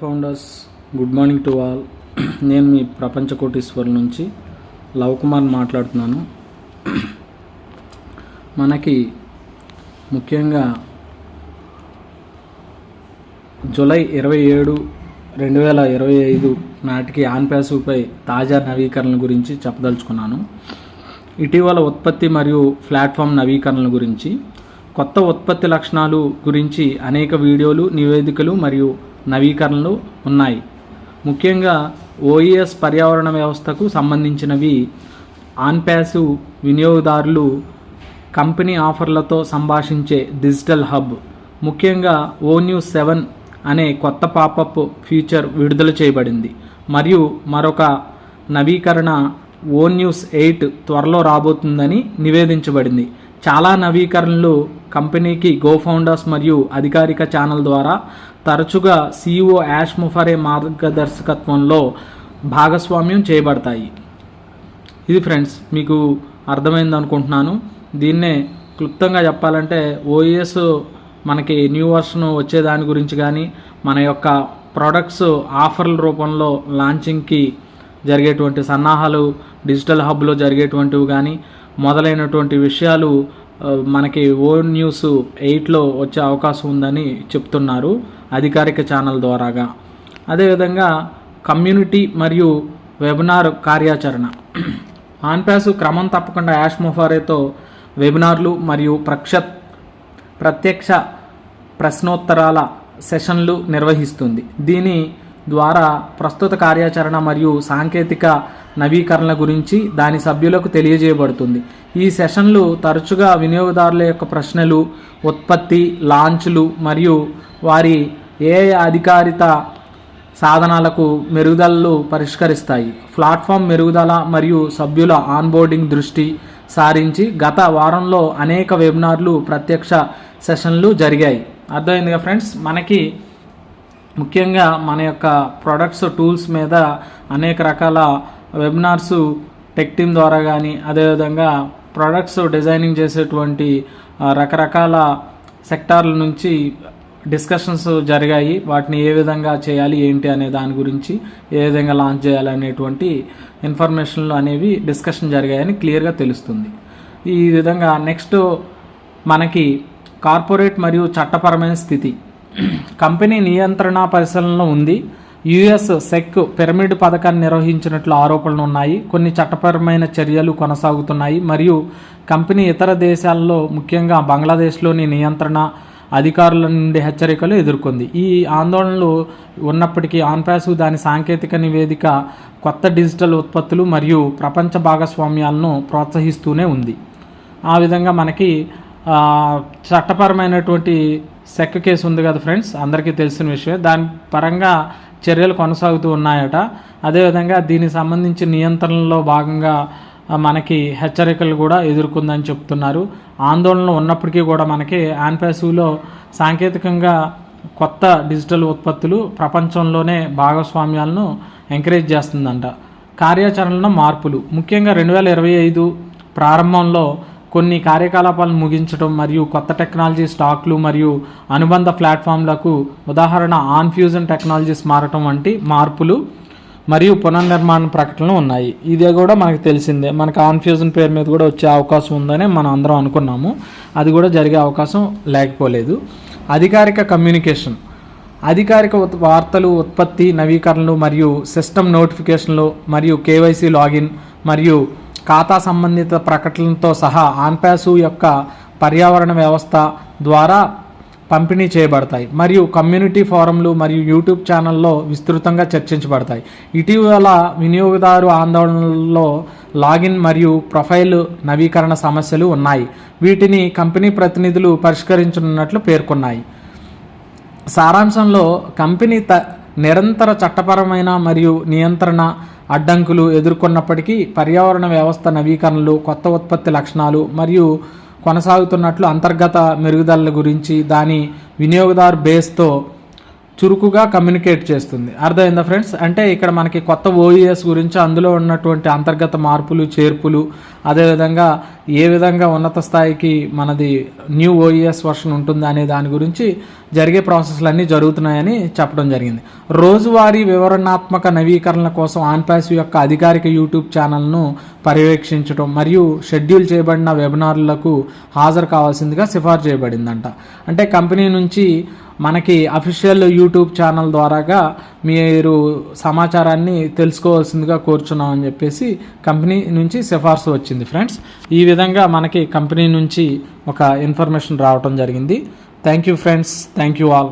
Founders good morning to all నేను మీ ప్రపంచ కోటీశ్వర్ నుంచి లవ్ కుమార్ మాట్లాడుతున్నాను. మనకి ముఖ్యంగా జూలై ఇరవై ఏడు రెండు వేల ఇరవై ఐదు నాటికి ఆన్ తాజా నవీకరణల గురించి చెప్పదలుచుకున్నాను. ఇటీవల ఉత్పత్తి మరియు ప్లాట్ఫామ్ నవీకరణల గురించి కొత్త ఉత్పత్తి లక్షణాలు గురించి అనేక వీడియోలు నివేదికలు మరియు నవీకరణలు ఉన్నాయి. ముఖ్యంగా ఓఈఎస్ పర్యావరణ వ్యవస్థకు సంబంధించినవి. ఆన్పాసివ్ వినియోగదారులు కంపెనీ ఆఫర్లతో సంభాషించే డిజిటల్ హబ్. ముఖ్యంగా ఓ న్యూస్ సెవెన్ అనే కొత్త పాపప్ ఫీచర్ విడుదల చేయబడింది. మరియు మరొక నవీకరణ ఓ న్యూస్ ఎయిట్ త్వరలో రాబోతుందని నివేదించబడింది. చాలా నవీకరణలు కంపెనీకి గో ఫౌండర్స్ మరియు అధికారిక ఛానల్ ద్వారా తరచుగా సిఇఓ యాష్ ముఫరే మార్గదర్శకత్వంలో భాగస్వామ్యం చేయబడతాయి. ఇది ఫ్రెండ్స్ మీకు అర్థమైంది అనుకుంటున్నాను. దీన్నే క్లుప్తంగా చెప్పాలంటే ఓఎస్ మనకి న్యూ వర్షన్ వచ్చే దాని గురించి కానీ మన యొక్క ప్రోడక్ట్స్ ఆఫర్ల రూపంలో లాంచింగ్కి జరిగేటువంటి సన్నాహాలు డిజిటల్ హబ్లో జరిగేటువంటివి కానీ మొదలైనటువంటి విషయాలు మనకి ఓ న్యూస్ ఎయిట్లో వచ్చే అవకాశం ఉందని చెప్తున్నారు అధికారిక ఛానల్ ద్వారాగా. అదేవిధంగా కమ్యూనిటీ మరియు వెబినార్ కార్యాచరణ. ఆన్పాస్ క్రమం తప్పకుండా యాష్ మొఫారేతో వెబినార్లు మరియు ప్రక్ష ప్రత్యక్ష ప్రశ్నోత్తరాల సెషన్లు నిర్వహిస్తుంది. దీని ద్వారా ప్రస్తుత కార్యాచరణ మరియు సాంకేతిక నవీకరణల గురించి దాని సభ్యులకు తెలియజేయబడుతుంది. ఈ సెషన్లు తరచుగా వినియోగదారుల యొక్క ప్రశ్నలు ఉత్పత్తి లాంచ్లు మరియు వారి ఏ అధికారిత సాధనాలకు మెరుగుదలలు పరిష్కరిస్తాయి. ప్లాట్ఫామ్ మెరుగుదల మరియు సభ్యుల ఆన్బోర్డింగ్ దృష్టి సారించి గత వారంలో అనేక వెబినార్లు ప్రత్యక్ష సెషన్లు జరిగాయి. అర్థమైందిగా ఫ్రెండ్స్? మనకి ముఖ్యంగా మన యొక్క ప్రొడక్ట్స్ టూల్స్ మీద అనేక రకాల వెబినార్స్ టెక్ టీమ్ ద్వారా కానీ అదేవిధంగా ప్రొడక్ట్స్ డిజైనింగ్ చేసేటువంటి రకరకాల సెక్టార్ల నుంచి డిస్కషన్స్ జరిగాయి. వాటిని ఏ విధంగా చేయాలి ఏంటి అనే దాని గురించి ఏ విధంగా లాంచ్ చేయాలి అనేటువంటి ఇన్ఫర్మేషన్లు అనేవి డిస్కషన్ జరిగాయని క్లియర్గా తెలుస్తుంది. ఈ విధంగా నెక్స్ట్ మనకి కార్పొరేట్ మరియు చట్టపరమైన స్థితి. కంపెనీ నియంత్రణ పరిశీలనలో ఉంది. యుఎస్ సెక్ పిరమిడ్ పథకాన్ని నిర్వహించినట్లు ఆరోపణలు ఉన్నాయి. కొన్ని చట్టపరమైన చర్యలు కొనసాగుతున్నాయి. మరియు కంపెనీ ఇతర దేశాల్లో ముఖ్యంగా బంగ్లాదేశ్లోని నియంత్రణ అధికారుల నుండి హెచ్చరికలు ఎదుర్కొంది. ఈ ఆందోళనలు ఉన్నప్పటికీ ఆన్పాసు దాని సాంకేతిక నివేదిక కొత్త డిజిటల్ ఉత్పత్తులు మరియు ప్రపంచ భాగస్వామ్యాలను ప్రోత్సహిస్తూనే ఉంది. ఆ విధంగా మనకి చట్టపరమైనటువంటి సెక్ కేసు ఉంది కదా ఫ్రెండ్స్? అందరికీ తెలిసిన విషయం దాని పరంగా చర్యలు కొనసాగుతూ ఉన్నాయట. అదేవిధంగా దీనికి సంబంధించి నియంత్రణలో భాగంగా మనకి హెచ్చరికలు కూడా ఎదుర్కొందని చెప్తున్నారు. ఆందోళన ఉన్నప్పటికీ కూడా మనకి ఆన్పాసివ్లో సాంకేతికంగా కొత్త డిజిటల్ ఉత్పత్తులు ప్రపంచంలోనే భాగస్వామ్యాలను ఎంకరేజ్ చేస్తుందంట. కార్యాచరణలో మార్పులు. ముఖ్యంగా రెండు వేల ఇరవై ఐదు ప్రారంభంలో కొన్ని కార్యకలాపాలను ముగించడం మరియు కొత్త టెక్నాలజీ స్టాక్లు మరియు అనుబంధ ప్లాట్ఫామ్లకు ఉదాహరణ ఆన్ఫ్యూజన్ టెక్నాలజీస్ మారటం వంటి మార్పులు మరియు పునర్నిర్మాణ ప్రకటనలు ఉన్నాయి. ఇదే కూడా మనకు తెలిసిందే. మనకు ఆన్ఫ్యూజన్ పేరు మీద కూడా వచ్చే అవకాశం ఉందని మనం అందరం అనుకున్నాము. అది కూడా జరిగే అవకాశం లేకపోలేదు. అధికారిక కమ్యూనికేషన్. అధికారిక వార్తలు ఉత్పత్తి నవీకరణలు మరియు సిస్టమ్ నోటిఫికేషన్లు మరియు కేవైసీ లాగిన్ మరియు ఖాతా సంబంధిత ప్రకటనలతో సహా ఆన్పాసు యొక్క పర్యావరణ వ్యవస్థ ద్వారా పంపిణీ చేయబడతాయి. మరియు కమ్యూనిటీ ఫోరంలు మరియు యూట్యూబ్ ఛానల్లో విస్తృతంగా చర్చించబడతాయి. ఇటీవల వినియోగదారు ఆందోళనలో లాగిన్ మరియు ప్రొఫైల్ నవీకరణ సమస్యలు ఉన్నాయి. వీటిని కంపెనీ ప్రతినిధులు పరిష్కరించనున్నట్లు పేర్కొన్నాయి. సారాంశంలో కంపెనీ త నిరంతర చట్టపరమైన మరియు నియంత్రణ అడ్డంకులు ఎదుర్కొన్నప్పటికీ పర్యావరణ వ్యవస్థ నవీకరణలు కొత్త ఉత్పత్తి లక్షణాలు మరియు కొనసాగుతున్నట్లు అంతర్గత మెరుగుదలల గురించి దాని వినియోగదారు బేస్తో చురుకుగా కమ్యూనికేట్ చేస్తుంది. అర్థమైందా ఫ్రెండ్స్? అంటే ఇక్కడ మనకి కొత్త ఓఈఎస్ గురించి అందులో ఉన్నటువంటి అంతర్గత మార్పులు చేర్పులు అదేవిధంగా ఏ విధంగా ఉన్నత స్థాయికి మనది న్యూ ఓఈఎస్ వర్షన్ ఉంటుంది అనే దాని గురించి జరిగే ప్రాసెస్లు అన్నీ జరుగుతున్నాయని చెప్పడం జరిగింది. రోజువారీ వివరణాత్మక నవీకరణల కోసం ఆన్పాస్ యొక్క అధికారిక యూట్యూబ్ ఛానల్ను పర్యవేక్షించడం మరియు షెడ్యూల్ చేయబడిన వెబినార్లకు హాజరు కావాల్సిందిగా సిఫార్సు చేయబడిందంట. అంటే కంపెనీ నుంచి మనకి అఫీషియల్ యూట్యూబ్ ఛానల్ ద్వారాగా మీరు సమాచారాన్ని తెలుసుకోవాల్సిందిగా కోరుచున్నాం అని చెప్పేసి కంపెనీ నుంచి సిఫార్సు వచ్చింది ఫ్రెండ్స్. ఈ విధంగా మనకి కంపెనీ నుంచి ఒక ఇన్ఫర్మేషన్ రావటం జరిగింది. Thank you friends. Thank you all.